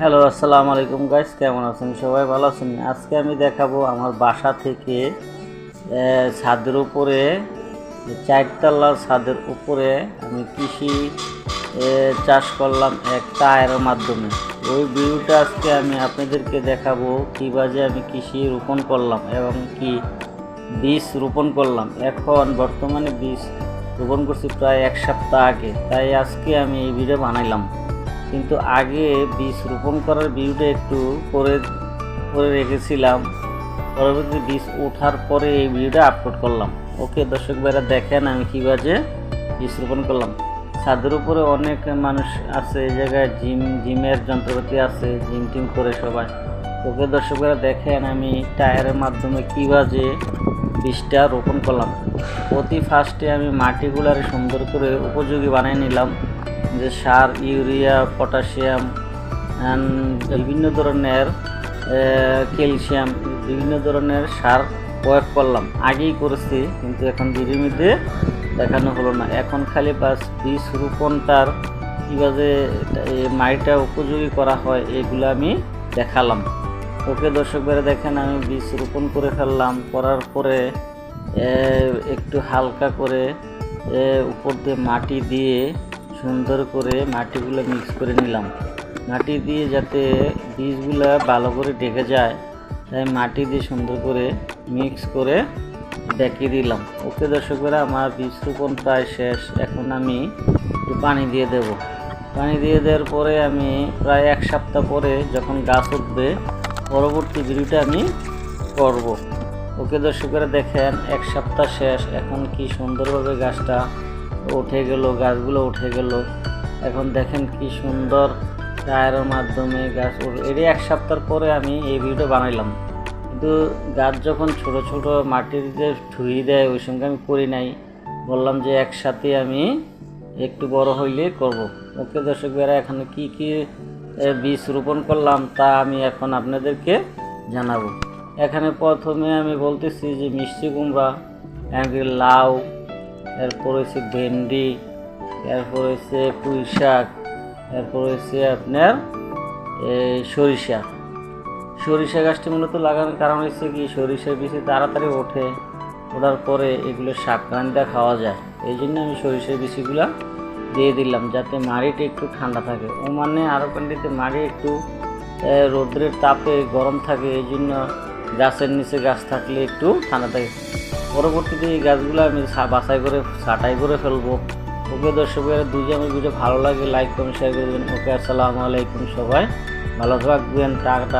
Hello, আসসালামু আলাইকুম guys কেমন আছেন সবাই? ভালো আছেন? আজকে আমি দেখাবো আমার বাসা থেকে ছাদের উপরে চারতলা ছাদের উপরে আমি কৃষি চাষ করলাম এক টায়ারের মাধ্যমে। ওই ভিডিওটা আজকে আমি আপনাদেরকে দেখাবো কীভাবে আমি কৃষি রোপণ করলাম এবং কি বীজ রোপণ করলাম। এখন বর্তমানে বীজ রোপণ করছি প্রায় এক সপ্তাহ আগে, তাই আজকে আমি এই ভিডিও বানাইলাম। কিন্তু আগে বীজ রোপণ করার ভিডিওটা একটু করে করে রেখেছিলাম। পরবর্তী বীজ ওঠার পরে এই ভিডিওটা আপলোড করলাম। ওকে, দর্শক ভাইরা দেখেন আমি কীভাবে বীজ রোপণ করলাম। ছাদের উপরে অনেক মানুষ আছে, এই জায়গায় জিম, জিমের যন্ত্রপাতি আছে, জিম টিম করে সবাই। ওকে, দর্শক ভাইরা দেখেন আমি টায়ারের মাধ্যমে কীভাবে বীজটা রোপণ করলাম। অতি ফার্স্টে আমি মাটিগুলারে সুন্দর করে উপযোগী বানিয়ে নিলাম। যে সার, ইউরিয়া, পটাশিয়াম বিভিন্ন ধরনের ক্যালসিয়াম, বিভিন্ন ধরনের সার প্রয়োগ করলাম। আগেই করেছি, কিন্তু এখন মধ্যে দেখানো হলো না। এখন খালি বাস বীজ রোপণটার কীভাবে মাটিটা উপযোগী করা হয়, এগুলো আমি দেখালাম। ওকে দর্শক বেড়ে দেখেন, আমি বীজ রোপণ করে ফেললাম। করার পরে একটু হালকা করে উপর দিয়ে মাটি দিয়ে সুন্দর করে মাটিগুলো মিক্স করে নিলাম। মাটি দিয়ে যাতে বীজগুলো ভালো করে ঢেকে যায়, তাই মাটি দিয়ে সুন্দর করে মিক্স করে ডেকে দিলাম। ওকে দর্শকেরা আমার বীজ রোপণ প্রায় শেষ। এখন আমি একটু পানি দিয়ে দেব। পানি দিয়ে দেওয়ার পরে আমি প্রায় এক সপ্তাহ পরে যখন গাছ উঠবে, পরবর্তী ভিডিওটা আমি করব। ওকে দর্শকেরা দেখেন এক সপ্তাহ শেষ। এখন কি সুন্দরভাবে গাছটা উঠে গেল, গাছগুলো উঠে গেল। এখন দেখেন কি সুন্দর টায়ারের মাধ্যমে গাছ এটি এক সপ্তাহ পরে আমি এই ভিডিও বানাইলাম। কিন্তু গাছ যখন ছোট ছোট যে ঠুই দেয়, ওই সঙ্গে আমি করি নাই। বললাম যে একসাথে আমি একটু বড় হইলে করব। ওকে দর্শক ভাইরা, এখানে কি কি বীজ রোপণ করলাম তা আমি এখন আপনাদেরকে জানাব। এখানে প্রথমে আমি বলতেছি যে মিষ্টি কুমড়া এমনকি লাউ এরপর হচ্ছে ভেন্ডি, এরপর হচ্ছে পুঁই শাক এরপর হচ্ছে আপনার সরিষা। সরিষা গাছটি মূলত লাগানোর কারণ হচ্ছে কি, সরিষার বীজে তাড়াতাড়ি ওঠে, ওঠার পরে এগুলো শাক রান্না খাওয়া যায়। এই জন্য আমি সরিষার বীজগুলো দিয়ে দিলাম যাতে মাড়িটা একটু ঠান্ডা থাকে। ও মানে আরও কান্ডিতে মাড়ি একটু রৌদ্রের তাপে গরম থাকে, এই জন্য গাছের নিচে গাছ থাকলে একটু ঠান্ডা থাকে। পরবর্তীতে এই গাছগুলো আমি বাছাই করে, ছাটাই করে ফেলব। ওকে দর্শকের দুই আমার ভিডিও ভালো লাগে লাইক কমেন্ট শেয়ার করে দেবেন। ওকে, আসসালামু আলাইকুম সবাই। ভালো থাকবেন টাকা